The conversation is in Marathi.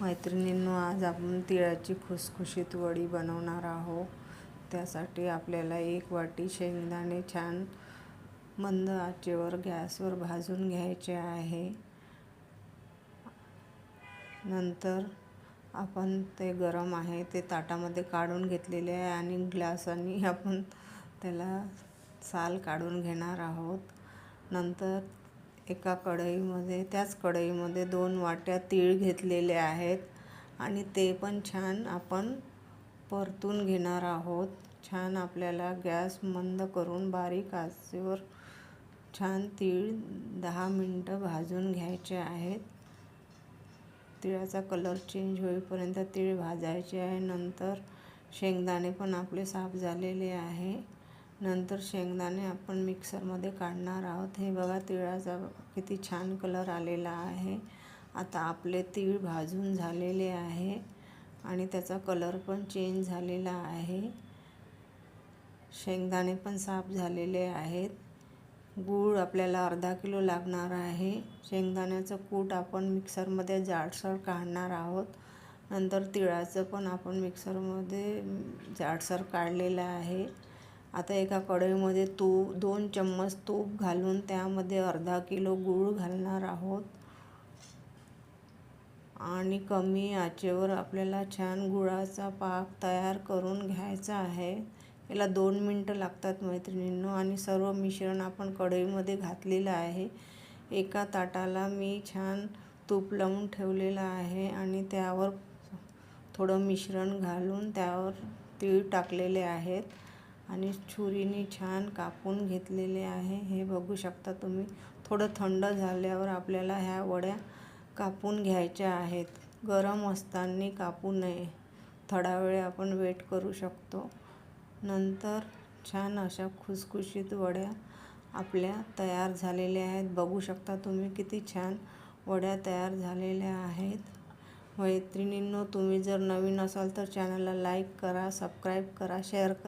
मैत्रिणींनो आज आपण तिळाची खुसखुशीत वडी बनवणार आहोत. त्यासाठी आपल्याला एक वाटी शेंगदाणे छान मंद आचेवर गॅसवर भाजून घ्यायचे आहे. नंतर आपण ते गरम आहे ते ताटामध्ये काढून घेतलेले आहे आणि ग्लासाने आपण त्याला साल काढून घेणार आहोत. नंतर एका कढईमध्ये त्याच कढईमध्ये दोन वाट्या तीळ घेतलेले आहेत आणि ते पण छान आपण परतून घेणार आहोत. छान आपल्याला गॅस मंद करून बारीक आचेवर छान तीळ दहा मिनटं भाजून घ्यायचे आहेत. तिळाचा कलर चेंज होईपर्यंत तीळ भाजायचे आहे. नंतर शेंगदाणे पण आपले साफ झालेले आहे. नंतर शेंगदाणे आपण मिक्सरमध्ये काढणार आहोत. हे बघा तिळाचा किती छान कलर आलेला आहे. आता आपले तीळ भाजून झालेले आहे आणि त्याचा कलर पण चेंज झालेला आहे. शेंगदाणे पण साफ झालेले आहेत. गूळ आपल्याला अर्धा किलो लागणार आहे. शेंगदाण्याचं कूट आपण मिक्सरमध्ये जाडसर काढणार आहोत. नंतर तिळाचं पण आपण मिक्सरमध्ये जाडसर काढलेलं आहे. आता एका कढईमध्ये तूप दोन चम्मच तूप घालून त्यामध्ये अर्धा किलो गूळ घालणार आहोत. आणि कमी आचेवर आपल्याला छान गुळाचा पाक तयार करून घ्यायचा आहे. याला दोन मिनटं लागतात मैत्रिणींनो. आणि सर्व मिश्रण आपण कढईमध्ये घातलेलं आहे. एका ताटाला मी छान तूप लावून ठेवलेलं आहे आणि त्यावर थोडं मिश्रण घालून त्यावर तीळ टाकलेले आहेत. आणि छुरीने छान कापून घेतलेले आहे. हे बघू शकता तुम्ही. थोडं थंड झाल्यावर आपल्याला ह्या वड्या कापून घ्यायच्या आहेत. गरम असताना कापू नये. थोडा वेळ आपण वेट करू शकतो. नंतर छान अशा खुसखुशीत वड्या आपल्या तयार झालेल्या आहेत. बघू शकता तुम्ही किती छान वड्या तयार झालेल्या आहेत. मैत्रिणींनो तुम्ही जर नवीन असाल तर चॅनलला लाईक करा सबस्क्राईब करा शेअर करा.